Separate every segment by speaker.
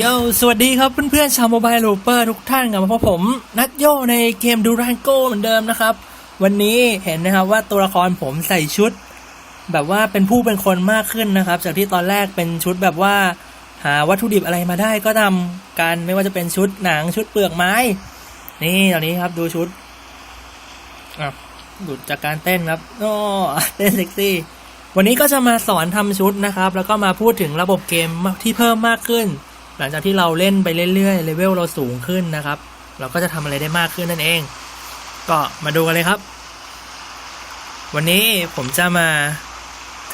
Speaker 1: โยสวัสดีครับเพื่อนๆชาวโมบายลูเปอร์ทุกท่านกลับมาพบผม นัดโยในเกมดูรันโก้เหมือนเดิมนะครับ วันนี้เห็นนะครับว่าตัวละครผมใส่ชุด แบบว่าเป็นผู้เป็นคนมากขึ้นนะครับ จากที่ตอนแรกเป็นชุดแบบว่า หาวัตถุดิบอะไรมาได้ก็ทำกันไม่ว่าจะเป็นชุดหนังชุดเปลือกไม้ นี่ตอนนี้ครับดูชุดอะหลุดจากการเต้นครับโอ้เต้นเซ็กซี่วันนี้ก็จะมาสอนทำชุดนะครับ แล้วก็มาพูดถึงระบบเกมที่เพิ่มมากขึ้น หลังจากที่เราเล่นไปเรื่อยๆเลเวลเราสูงขึ้นนะครับ เราก็จะทำอะไรได้มากขึ้นนั่นเอง ก็มาดูกันเลยครับ วันนี้ผมจะมา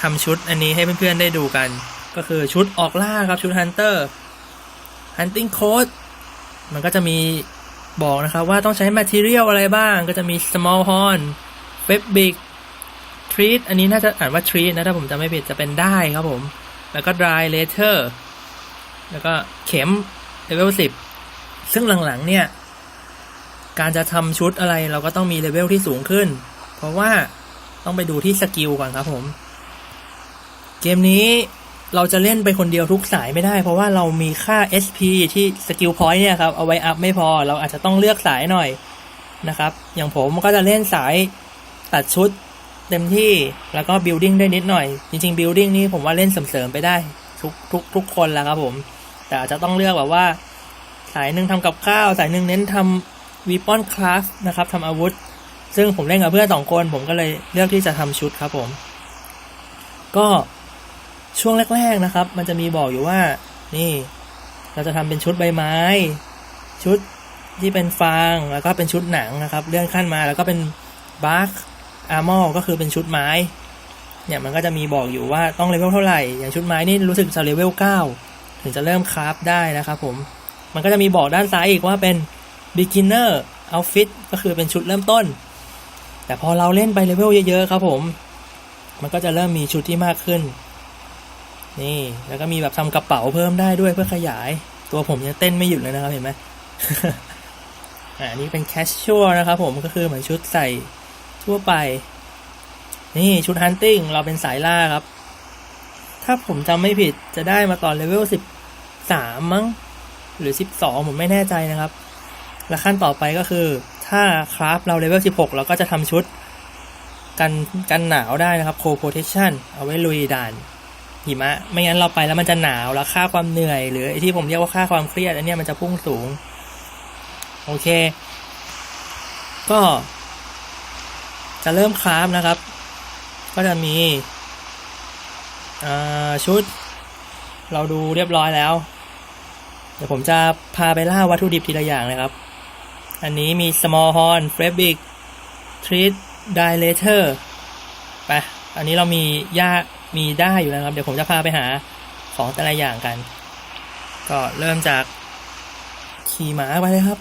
Speaker 1: ทำชุดอันนี้ให้เพื่อนๆได้ดูกัน ก็คือชุดออกล่าครับชุด Hunter Hunting Coat มันก็จะมีบอกนะครับว่าต้องใช้ Material อะไรบ้าง ก็จะมี Small Horn Web Big Treat อันนี้น่าจะอ่านว่า Treat นะถ้าผมจำไม่ผิดจะเป็นได้ครับผม แล้วก็ Dry Leather แล้วก็เข็มเลเวลสิบซึ่งหลังๆเนี่ย การจะทำชุดอะไรเราก็ต้องมีเลเวลที่สูงขึ้น เพราะว่าต้องไปดูที่สกิลก่อนครับผม เกมนี้เราจะเล่นไปคนเดียวทุกสายไม่ได้ เพราะว่าเรามีค่า SP ที่สกิลพอยต์เนี่ยครับ เอาไว้อัพไม่พอ เราอาจจะต้องเลือกสายหน่อยนะครับ อย่างผมก็จะเล่นสายตัดชุดเต็มที่แล้วก็บิลดิ้งได้นิดหน่อย จริงๆบิลดิ้งนี่ผมว่าเล่นเสริมๆไปได้ ทุกทุกทุกคนแล้วครับผม แต่อาจจะต้องเลือกแบบว่า สายหนึ่งทำกับข้าว สายหนึ่งเน้นทำวีปอนคราฟนะครับทำอาวุธ ซึ่งผมเล่นกับเพื่อนสองคน ผมก็เลยเลือกที่จะทำชุดครับผม ก็ช่วงแรก ๆนะครับ มันจะมีบอกอยู่ว่า นี่ เราจะทำเป็นชุดใบไม้ ชุดที่เป็นฟาง แล้วก็เป็นชุดหนังนะครับ เลื่อนขั้นมาแล้วก็เป็นบาร์คอาร์มอลก็คือเป็นชุดไม้ เนี่ยมันก็จะมีบอกอยู่ว่าต้องเลเวลเท่าไหร่ อย่างชุดไม้นี่รู้สึกจะเลเวลเก้า ถึงจะเริ่มคราฟได้นะครับผม มันก็จะมีบอกด้านซ้ายอีกว่าเป็น beginner outfit ก็คือเป็นชุดเริ่มต้น แต่พอเราเล่นไปเลเวลเยอะๆครับผม มันก็จะเริ่มมีชุดที่มากขึ้น นี่ แล้วก็มีแบบทำกระเป๋าเพิ่มได้ด้วยเพื่อขยาย ตัวผมยังเต้นไม่หยุดเลยนะครับเห็นไหมอ่านี่เป็น casual นะครับผมก็คือเหมือนชุดใส่ทั่วไป นี่ชุด hunting เราเป็นสายล่าครับ ถ้าผมจำไม่ผิดจะได้มาตอนเลเวลสิบสามมั้ง หรือสิบสองผมไม่แน่ใจนะครับ และขั้นต่อไปก็คือ ถ้าคราฟเราเลเวลสิบหกเราก็จะทำชุด กันกันหนาวได้นะครับ cold protection เอาไว้ลุยด่านหิมะ ไม่งั้นเราไปแล้วมันจะหนาวแล้วค่าความเหนื่อย หรือไอที่ผมเรียกว่าค่าความเครียด อันนี้มันจะพุ่งสูง โอเค ก็ จะเริ่มคราฟนะครับ ก็จะมี ชุดเราดูเรียบร้อยแล้ว เดี๋ยวผมจะพาไปล่าวัตถุดิบทีละอย่างนะครับ อันนี้มี small horn fabric treat dilator ไปอันนี้เรามีหญ้ามีได้อยู่แล้วครับ เดี๋ยวผมจะพาไปหาของแต่ละอย่างกัน ก็เริ่มจากขี่หมาไปเลยครับ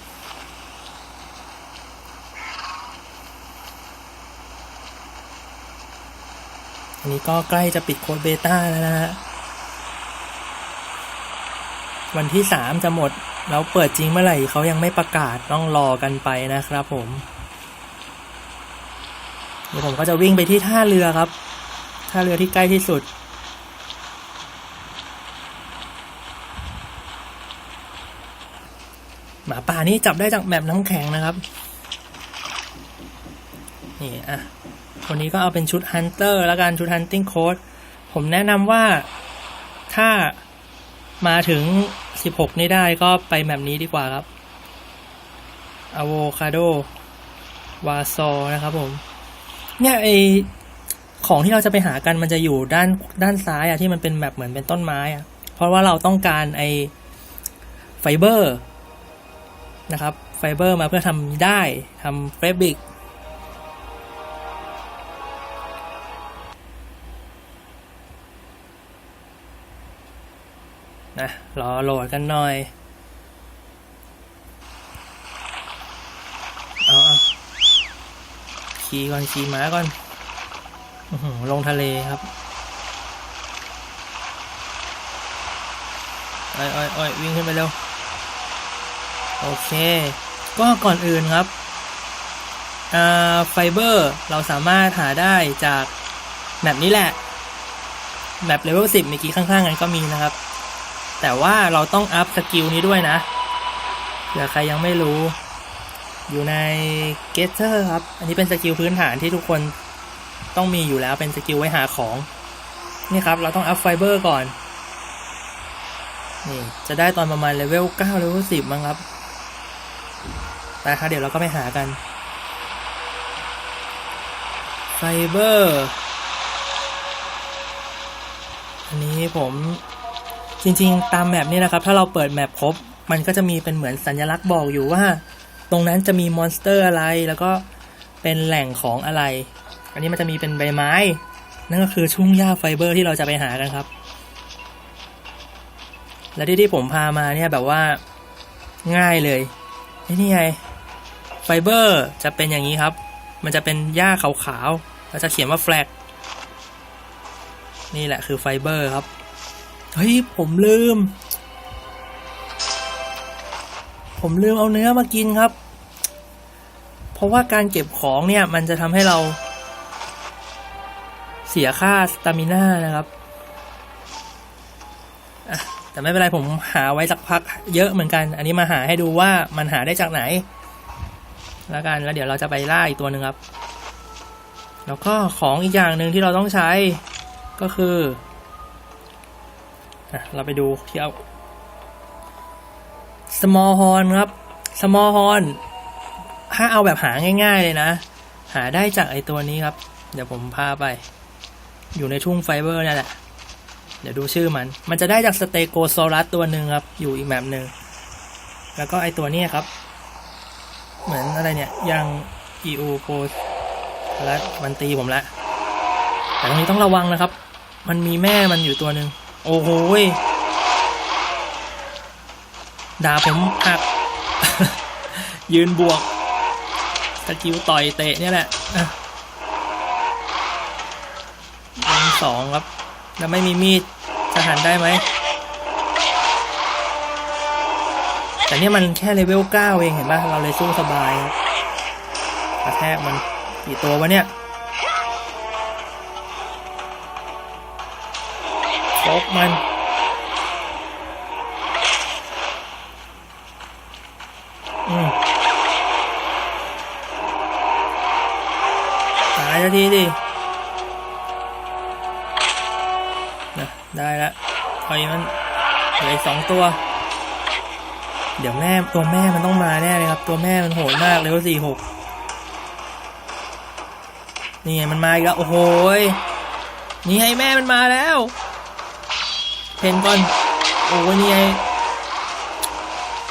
Speaker 1: อันนี้ก็ใกล้จะปิดโค้ดเบต้าแล้วนะฮะ วันที่สามจะหมด แล้วเปิดจริงเมื่อไหร่เขายังไม่ประกาศต้องรอกันไปนะครับผมเดี๋ยวผมก็จะวิ่งไปที่ท่าเรือครับ ท่าเรือที่ใกล้ที่สุดหมาป่านี่จับได้จากแมปน้ำแข็งนะครับ นี่อะ คนนี้ก็เอาเป็นชุดฮันเตอร์แล้วกันชุดฮันติ n งโค้ดผมแนะนำว่าถ้ามาถึง 16 นี่ได้ก็ไปแบบนี้ดีกว่าครับอะโวคาโดวาซอนะครับผม เนี่ยไอของที่เราจะไปหากันมันจะอยู่ด้านด้านซ้ายอะที่มันเป็นแบบเหมือนเป็นต้นไม้อะเพราะว่าเราต้องการไอไฟเบอร์นะครับไฟเบอร์มาเพื่อทำได้ทำเฟรบิก นะรอโหลดกันหน่อยเอาเอาขี่ก่อนขี่ม้าก่อนลงทะเลครับอ้อยอ้อยอ้อยวิ่งขึ้นไปเร็ว โอเค ก็ก่อนอื่นครับไฟเบอร์เราสามารถหาได้จากแมปนี้แหละแมปเลเวล10เมื่อกี้ข้างๆกันก็มีนะครับ แต่ว่าเราต้องอัพสกิลนี้ด้วยนะเผื่อใครยังไม่รู้ อยู่ใน Getter ครับ อันนี้เป็นสกิลพื้นฐานที่ทุกคนต้องมีอยู่แล้วเป็นสกิลไว้หาของ นี่ครับ เราต้องอัพไฟเบอร์ก่อน นี่ จะได้ตอนประมาณเลเวล9เลเวล10มั้งครับแต่ครับเดี๋ยวเราก็ไปหากัน ไฟเบอร์ อันนี้ผม จริงๆ ตามแมปนี่นะครับ ถ้าเราเปิดแมปครบ มันก็จะมีเป็นเหมือนสัญลักษณ์บอกอยู่ว่า ตรงนั้นจะมีมอนสเตอร์อะไร แล้วก็เป็นแหล่งของอะไร อันนี้มันจะมีเป็นใบไม้ นั่นก็คือชุ่งหญ้าไฟเบอร์ที่เราจะไปหากันครับ และที่ที่ผมพามาเนี่ยแบบว่าง่ายเลยนี่นี่ไงไฟเบอร์จะเป็นอย่างนี้ครับ มันจะเป็นหญ้าขาวๆแล้วจะเขียนว่าแฟลกนี่แหละคือไฟเบอร์ครับ เฮ้ย ผมลืม ผมลืมเอาเนื้อมากินครับ เพราะว่าการเก็บของเนี่ย มันจะทำให้เรา เสียค่าสตามิน่านะครับแต่ไม่เป็นไรผมหาไว้สักพักเยอะเหมือนกัน อันนี้มาหาให้ดูว่ามันหาได้จากไหน แล้วกันแล้วเดี๋ยวเราจะไปล่าอีกตัวหนึ่งครับ แล้วก็ของอีกอย่างหนึ่งที่เราต้องใช้ก็คือ เราไปดูที่เอา small horn ครับ small horn ถ้าเอาแบบหาง่าย ๆ เลยนะ หาได้จากไอตัวนี้ครับ เดี๋ยวผมพาไป อยู่ในทุ่งไฟเบอร์นั่นแหละ เดี๋ยวดูชื่อมัน มันจะได้จากสเตโกโซลัสตัวหนึ่งครับ อยู่อีกแบบหนึ่ง แล้วก็ไอตัวนี้ครับ เหมือนอะไรเนี่ย ยังอีโอโกแล้วมันตีผมละ แต่ตรงนี้ต้องระวังนะครับ มันมีแม่มันอยู่ตัวหนึ่ง โอ้โหด่าผมหัก ยืนบวกสกิลต่อยเตะเนี่ยแหละยิงสองครับ แล้วไม่มีมีดจะหันได้ไหม แต่เนี่ยมันแค่เลเวลเก้าเองเห็นปะเราเลยสู้สบายครับกระแทกมันกี่ตัววะเนี่ย ชกมัน อืมตายแล้วทีดินะได้ละปล่อยมันเหลือสองตัว เดี๋ยวแม่ตัวแม่มันต้องมาแน่เลยครับ ตัวแม่มันโหดมากเลเวลสี่หกนี่ไงมันมาอีกแล้ว โอ้โหนี่ไงแม่มันมาแล้ว เพนก่อน โอ้ยนี่ไง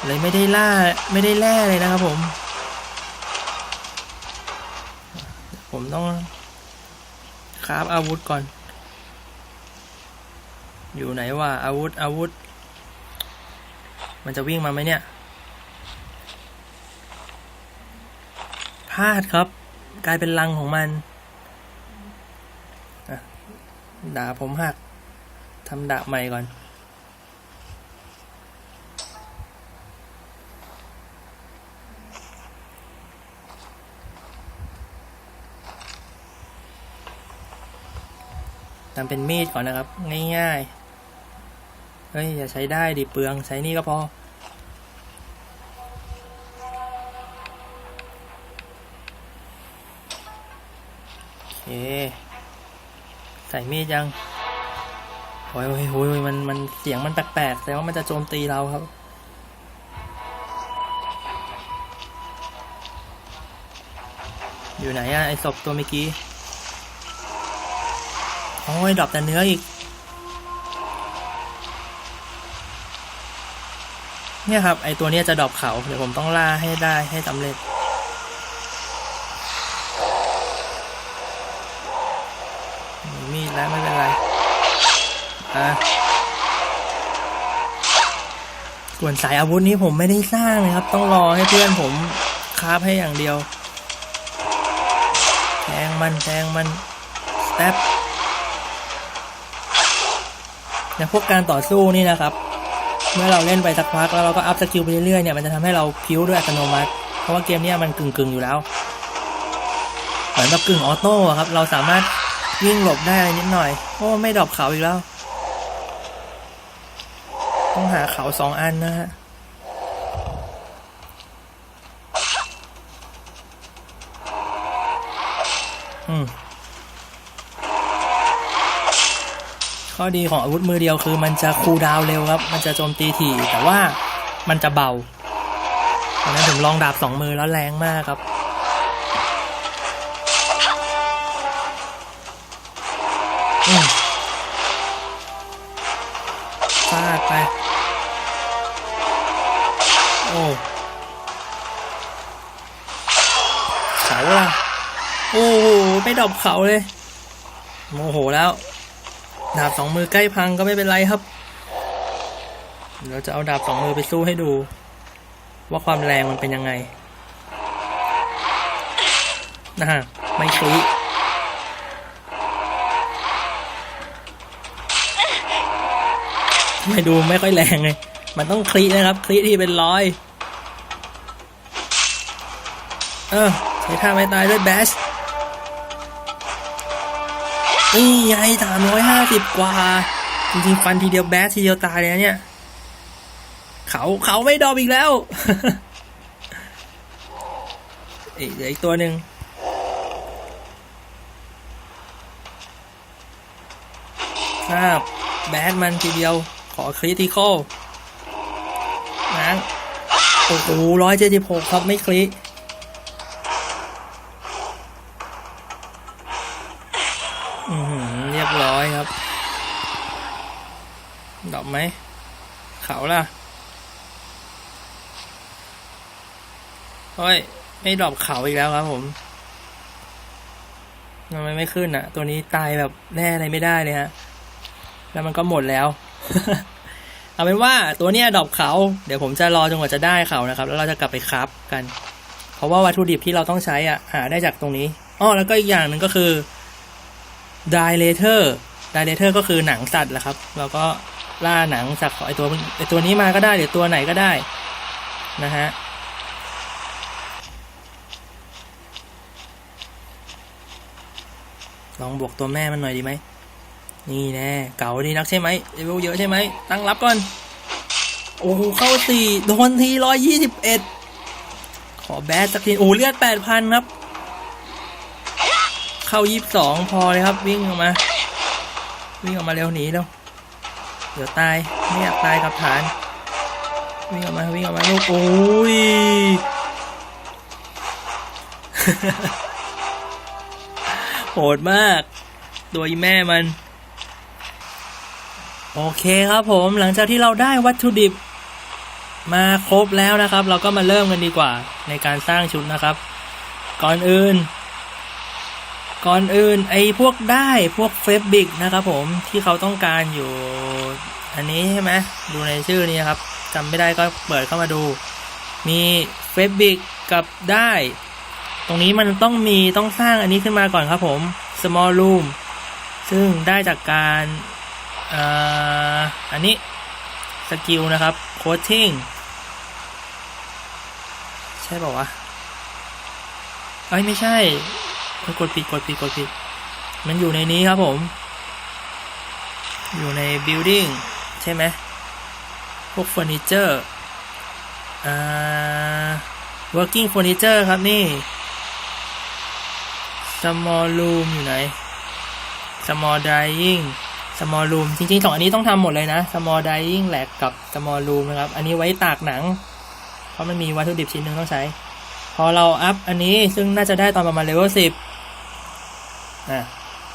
Speaker 1: เลยไม่ได้ล่าไม่ได้แล่เลยนะครับผม ผมต้องคราฟอาวุธก่อน อยู่ไหนวะอาวุธอาวุธ มันจะวิ่งมาไหมเนี่ยพลาดครับ กลายเป็นรังของมันด่าผมหัก ทำดาบใหม่ก่อน ทำเป็นมีดก่อนนะครับ ง่ายๆ เฮ้ย อย่าใช้ได้ดิเปลืองใช้นี่ก็พอเคใส่มีดยัง โอ้ยโอ้ยโอ้ยมันมันเสียงมันแปลกๆแสดงว่ามันจะโจมตีเราครับ อยู่ไหนอะไอศพตัวเมื่อกี้ โอ้ยดรอปแต่เนื้ออีก เนี่ยครับ ไอตัวเนี้ยจะดรอปเขา เดี๋ยวผมต้องล่าให้ได้ให้สำเร็จ มีมีดแล้วไม่เป็นไร อะ ส่วนสายอาวุธนี้ผมไม่ได้สร้างเลยครับ ต้องรอให้เพื่อนผมคราฟให้อย่างเดียวแทงมันแทงมันสเต็ปในพวกการต่อสู้นี่นะครับ เมื่อเราเล่นไปสักพักแล้วเราก็อัพสกิลไปเรื่อยๆเนี่ยมันจะทำให้เราพิ้วด้วยอัตโนมัติ เพราะว่าเกมนี้มันกึ่งๆอยู่แล้วเหมือนแบบกึ่งออโต้ครับ เราสามารถวิ่งหลบได้นิดหน่อยโอ้ไม่ดรอปเขาอีกแล้ว ต้องหาเขาสองอันนะฮะอืมข้อดีของอาวุธมือเดียวคือมันจะคูลดาวเร็วครับ มันจะโจมตีถี่แต่ว่ามันจะเบาตอนนั้นผมลองดาบสองมือแล้วแรงมากครับ ดอบเขาเลย โมโหแล้ว ดาบสองมือใกล้พังก็ไม่เป็นไรครับ เราจะเอาดาบสองมือไปสู้ให้ดู ว่าความแรงมันเป็นยังไงนะฮะไม่คลิไม่ดูไม่ค่อยแรงไงมันต้องคลีนะครับ คลีที่เป็นร้อย เออใช้ท่าไม่ตายด้วยแบช นี่ไงสามร้อยห้าสิบกว่า จริงๆ ฟันทีเดียวแบสทีเดียวตายเลยนะเนี่ย เขาเขาไม่ดอปอีกแล้วอีกเหลืออีกตัวหนึ่งครับแบสมันทีเดียวขอคริติคอลนะโอ้โหร้อยเจ็ดสิบหกครับไม่คลิอื ไหม เขาล่ะเฮ้ย ไม่ดรอปเขาอีกแล้วครับผมทำไมไม่ขึ้นอะ ตัวนี้ตายแบบแน่อะไรไม่ได้เลยฮะ แล้วมันก็หมดแล้ว เอาเป็นว่าตัวเนี้ยดรอปเขา เดี๋ยวผมจะรอจนกว่าจะได้เขานะครับ แล้วเราจะกลับไปครับกัน เพราะว่าวัตถุดิบที่เราต้องใช้อะ หาได้จากตรงนี้อ้อแล้วก็อีกอย่างหนึ่งก็คือ dilator dilator ก็คือหนังสัตว์แหละครับ เราก็ ล่าหนังจากไอตัวไอตัวนี้มาก็ได้หรือตัวไหนก็ได้นะฮะลองบวกตัวแม่มันหน่อยดีไหมนี่แน่เก่าดีนักใช่ไหมเลเวลเยอะใช่ไหมตั้งรับก่อน โอ้โหเข้าสี่โดนทีร้อยยี่สิบเอ็ดขอแบสสักทีโอ้เลือดแปดพันครับ เข้ายี่สิบสองพอเลยครับวิ่งออกมา วิ่งออกมาเร็วหนีเร็ว เดี๋ยวตายไม่อยากตายกับฐาน วิ่งออกมาวิ่งออกมาลูกโอ้ยโหดมาก ตัวแม่มัน โอเคครับผมหลังจากที่เราได้วัตถุดิบ มาครบแล้วนะครับ เราก็มาเริ่มกันดีกว่าในการสร้างชุดนะครับ ก่อนอื่น ก่อนอื่นไอ้พวกได้พวกเฟบบิกนะครับผมที่เขาต้องการอยู่ อันนี้ใช่ไหมดูในชื่อนี้ครับจำไม่ได้ก็เปิดเข้ามาดู มีเฟบบิกกับได้ ตรงนี้มันต้องมีต้องสร้างอันนี้ขึ้นมาก่อนครับผม small room ซึ่งได้จากการอ,อันนี้สกิลนะครับ coating ใช่เปล่าวะเอ้ยไม่ใช่ กดผิดกดผิดกดผิดมันอยู่ในนี้ครับผม อยู่ใน building ใช่ไหมพวกเฟอร์นิเจอร์อ่า working furniture ครับนี่ small room อยู่ไหน small drying small room จริงๆสองอันนี้ต้องทำหมดเลยนะ small drying แหลกกับ small room นะครับ อันนี้ไว้ตากหนัง เพราะมันมีวัตถุดิบชิ้นหนึ่งต้องใช้ พอเราอัพอันนี้ซึ่งน่าจะได้ตอนประมาณเลเวลสิบ นะ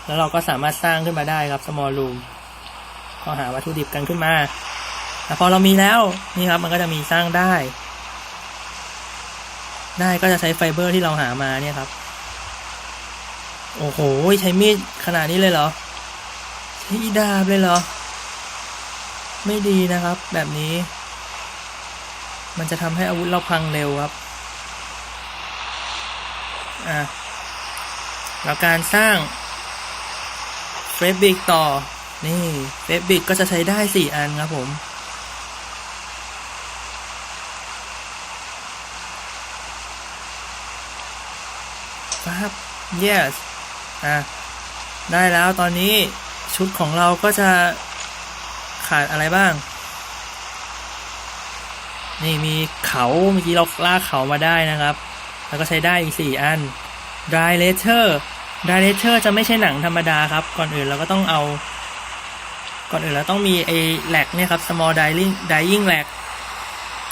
Speaker 1: แล้วเราก็สามารถสร้างขึ้นมาได้ครับ small room ก็หาวัตถุดิบกันขึ้นมาแต่พอเรามีแล้วนี่ครับมันก็จะมีสร้างได้ ได้ก็จะใช้ไฟเบอร์ที่เราหามาเนี่ยครับ โอ้โห ใช้มีดขนาดนี้เลยเหรอ ใช้ดาบเลยเหรอ ไม่ดีนะครับ แบบนี้ มันจะทำให้อาวุธเราพังเร็วครับ อะ แล้วการสร้างเฟรบิกต่อ นี่เฟรบิกก็จะใช้ได้สี่อันครับผมครับ yes อะ ได้แล้วตอนนี้ชุดของเราก็จะขาดอะไรบ้าง นี่มีเขา เมื่อกี้เราลากเขามาได้นะครับ แล้วก็ใช้ได้อีกสี่อัน dry letter dry letter จะไม่ใช่หนังธรรมดาครับ ก่อนอื่นเราก็ต้องเอา ก่อนอื่นเราต้องมีไอ้แหลกเนี่ยครับ small dyeing dyeing แหลก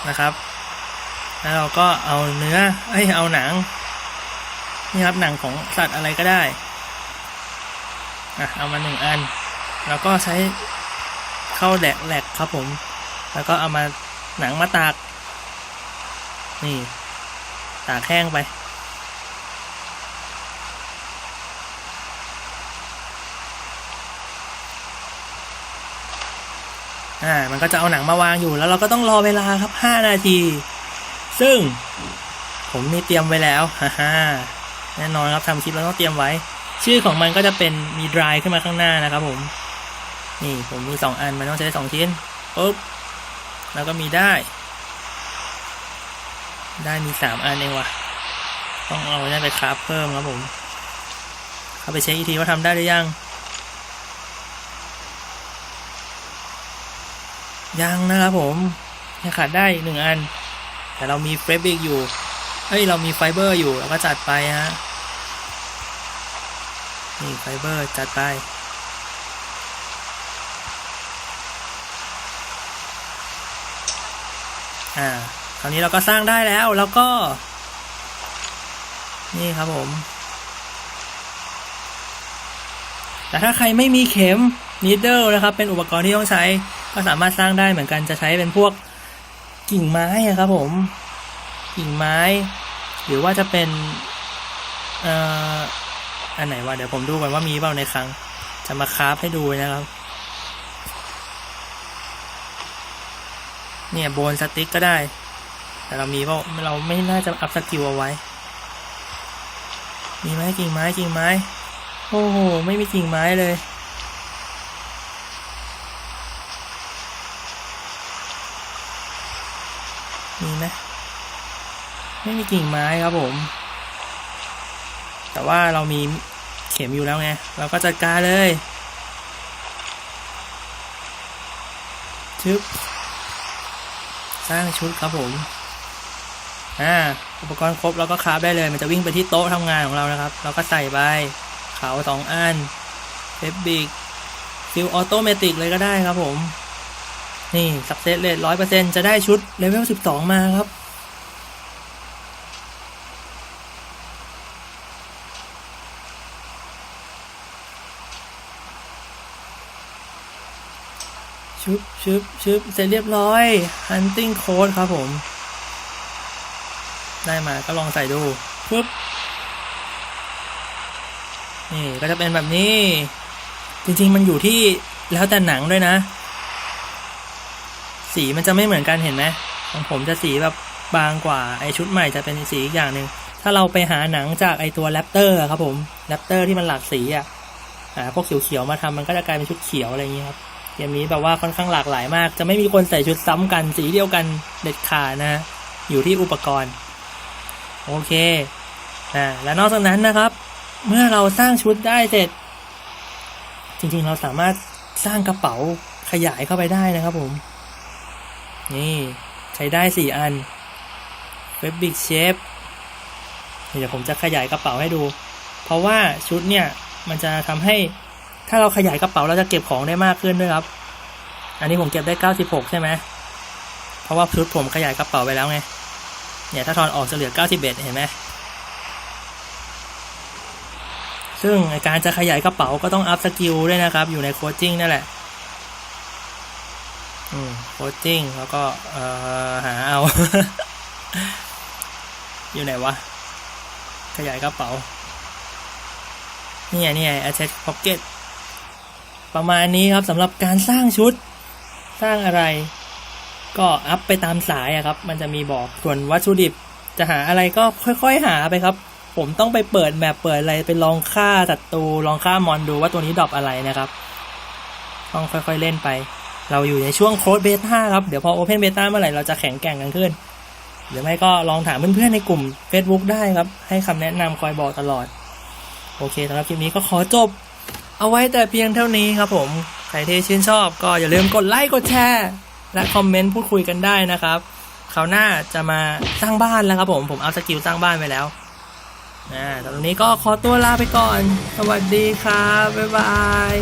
Speaker 1: นะครับ แล้วเราก็เอาเนื้อเอ้ยเอาหนัง นี่ครับหนังของสัตว์อะไรก็ได้อะเอามาหนึ่งอัน แล้วก็ใช้เข้าแหลกแหลกครับผม แล้วก็เอามาหนังมาตาก นี่ ตากแห้งไป อ่ามันก็จะเอาหนังมาวางอยู่แล้วเราก็ต้องรอเวลาครับห้านาที ซึ่งผมมีเตรียมไว้แล้วฮ่าฮ่าแน่นอนครับทำคลิปเราต้องเตรียมไว้ ชื่อของมันก็จะเป็นมี dry ขึ้นมาข้างหน้านะครับผม นี่ผมมีสองอันมันต้องใช้สองชิ้นปุ๊บแล้วก็มีได้ ได้มีสามอันเองว่ะ ต้องเอาได้ไปคราฟเพิ่มครับผมเข้าไปเช็คอีกทีว่าทำได้หรือยัง ยังนะครับผมยังขาดได้หนึ่งอัน แต่เรามีเฟรบิกอยู่เฮ้ย เรามีไฟเบอร์อยู่เราก็จัดไปฮะนี่ไฟเบอร์จัดไป อ่า คราวนี้เราก็สร้างได้แล้วแล้วก็ นี่ครับผม แต่ถ้าใครไม่มีเข็ม needle นะครับ เป็นอุปกรณ์ที่ต้องใช้ ก็สามารถสร้างได้เหมือนกันจะใช้เป็นพวกกิ่งไม้ครับผม กิ่งไม้ หรือว่าจะเป็นเอ่ออันไหนวะเดี๋ยวผมดูก่อนว่ามีเปล่าในครั้ง จะมาคราฟให้ดูนะครับ เนี่ยโบนสติ๊กก็ได้ แต่เรามีเปล่าเราไม่น่าจะอัพสกิลเอาไว้ มีไหมกิ่งไม้กิ่งไม้ โอ้โห ไม่มีกิ่งไม้เลย มีไหม ไม่มีกิ่งไม้ครับผม แต่ว่าเรามีเข็มอยู่แล้วไง เราก็จัดการเลยชึบสร้างชุดครับผม อ่า อุปกรณ์ครบเราก็คราฟได้เลย มันจะวิ่งไปที่โต๊ะทำงานของเรานะครับ เราก็ใส่ไปเขาสองอันเฟบบิกฟิลออโตเมติกเลยก็ได้ครับผม นี่สักเซสเลทร้อยเปอร์เซ็นจะได้ชุดเลเวลสิบสองมาครับ ชุบชุบเสร็จเรียบร้อย hunting code ครับผม ได้มาก็ลองใส่ดูปุ๊บนี่ก็จะเป็นแบบนี้ จริงๆมันอยู่ที่แล้วแต่หนังด้วยนะ สีมันจะไม่เหมือนกันเห็นไหมของผมจะสีแบบบางกว่าไอชุดใหม่จะเป็นสีอีกอย่างหนึ่งถ้าเราไปหาหนังจากไอตัวแรปเตอร์ครับผมแรปเตอร์ที่มันหลากสีอะหาพวกเขียวๆมาทำมันก็จะกลายเป็นชุดเขียวอะไรอย่างนี้ครับ เกมนี้แบบว่าค่อนข้างหลากหลายมาก จะไม่มีคนใส่ชุดซ้ำกันสีเดียวกันเด็ดขาดนะอยู่ที่อุปกรณ์ โอเคอ่าและนอกจากนั้นนะครับ เมื่อเราสร้างชุดได้เสร็จ จริงๆเราสามารถสร้างกระเป๋าขยายเข้าไปได้นะครับผม นี่ใช้ได้สี่อันเว็บบิกเชฟเดี๋ยวผมจะขยายกระเป๋าให้ดู เพราะว่าชุดเนี่ยมันจะทำให้ ถ้าเราขยายกระเป๋าเราจะเก็บของได้มากขึ้นด้วยครับ อันนี้ผมเก็บได้เก้าสิบหกใช่ไหมเพราะว่าชุดผมขยายกระเป๋าไปแล้วไง เนี่ยถ้าทอนออกจะเหลือเก้าสิบเอ็ดเห็นไหมซึ่งการจะขยายกระเป๋าก็ต้องอัพสกิลด้วยนะครับ อยู่ในโคชจิ้งนั่นแหละอืมโคชจิ้งแล้วก็เอ่อหาเอา อยู่ไหนวะ ขยายกระเป๋านี่ไงนี่ไง attach pocket ประมาณนี้ครับสำหรับการสร้างชุดสร้างอะไร ก็อัพไปตามสายอะครับ มันจะมีบอกส่วนวัตถุดิบ จะหาอะไรก็ค่อย ๆ หาไปครับ ผมต้องไปเปิดแมปเปิดอะไรไปลองฆ่าศัตรูลองฆ่ามอนดูว่าตัวนี้ดรอปอะไรนะครับต้องค่อยๆเล่นไป เราอยู่ในช่วงโค้ดเบต้าครับ เดี๋ยวพอโอเพนเบต้าเมื่อไหร่เราจะแข็งแกร่งกันขึ้น หรือไม่ก็ลองถามเพื่อนๆในกลุ่ม Facebook ได้ครับ ให้คำแนะนำคอยบอกตลอด โอเคสำหรับคลิปนี้ก็ขอจบ เอาไว้แต่เพียงเท่านี้ครับผม ใครที่ชื่นชอบก็อย่าลืมกดไลค์กดแชร์และคอมเมนต์พูดคุยกันได้นะครับคราวหน้าจะมาสร้างบ้านแล้วครับผม ผมเอาสกิลสร้างบ้านไปแล้วอ่าตอนนี้ก็ขอตัวลาไปก่อน สวัสดีครับ บ๊ายบาย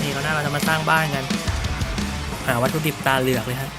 Speaker 1: นี่คราวหน้าเราจะมาสร้างบ้านกันหาวัตถุดิบตาเหลือกเลยครับ